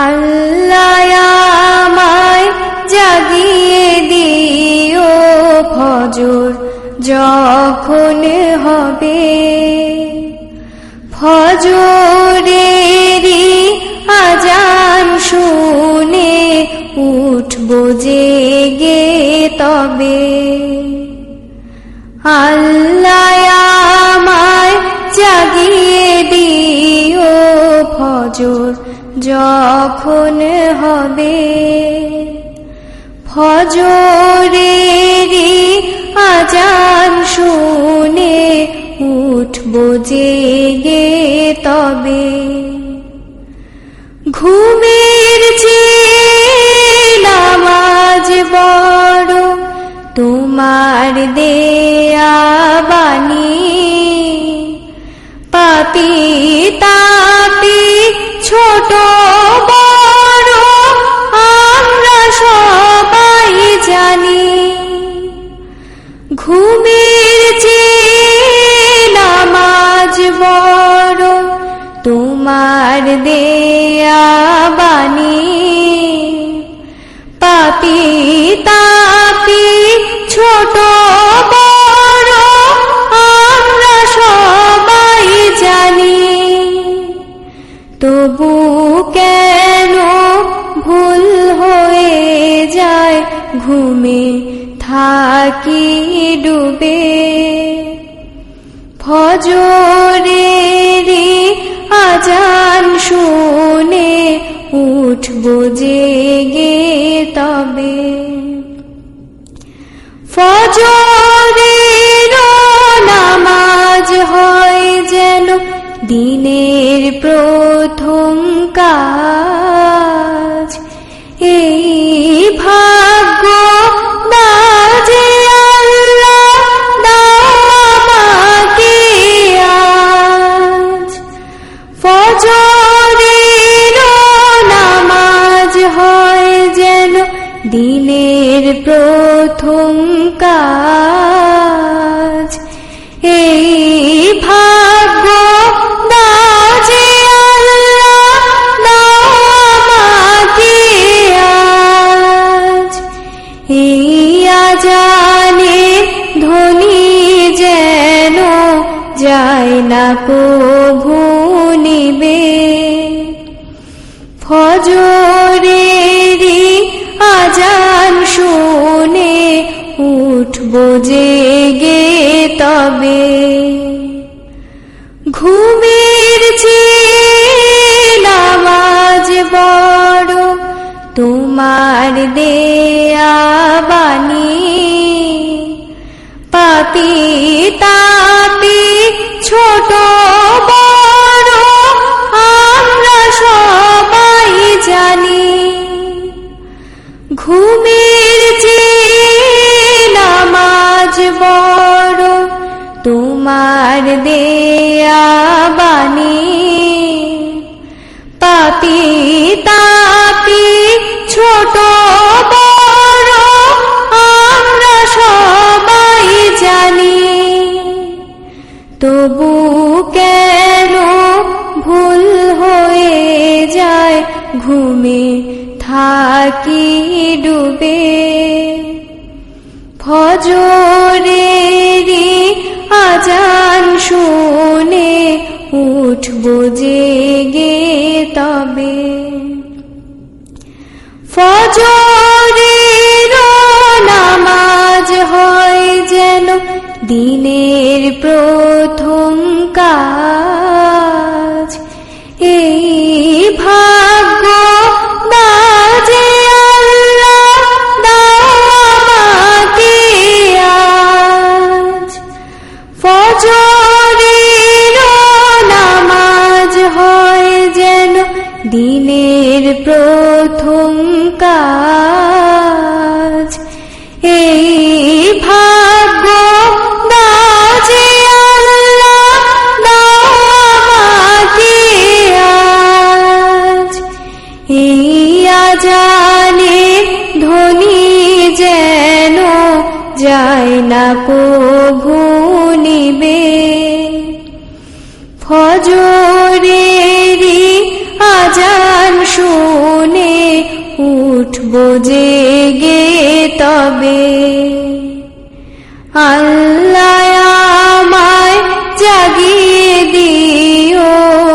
আল্লাহ আমায় জাগিয়ে দিও ফজর যখন হবে ফজরেরই আজান শুনে উঠব জেগে তবে। আল্লাহ যখন হবে ফজরেরই আজান শুনে উঠব জেগে তবে। ঘুমের নামাজ বড় তোমার দেয়া বাণী। পাপি তবু কেন ভুল হয়ে যায় ঘুমে থাকি ডুবে? ফজরেরই আজান শুনে উঠব জেগে তবে। ফজরের দিনের প্রথম কাজ। এই ভাগ্য হয় যেন দিনের প্রথম কাজ। ঘুমের নামাজ বড়, তোমার দেয়া বাণী। পাপি তাপি ছোট বড়, আমরা সবাই জানি। ঘুমের চেয়ে নামাজ বড়, তোমার দেয়া বাণী। পাপি তাপি ছোট আমরা সবাই জানি। তবু কেন ভুল হয়ে যায় ঘুমে থাকি ডুবে? ফজরেরই আজান শুনে উঠব জেগে তবে। ফজরের নামাজ হয় যেন দিনের প্রথম কাজ। এই ভাগ্য বাজে আজ। ফজরের এই ভাগ্য বাজে আজানে যেন যায় না প্রভু নিবে। ফজরেরই আজান শুনে উঠব গে তবে আল্লাহ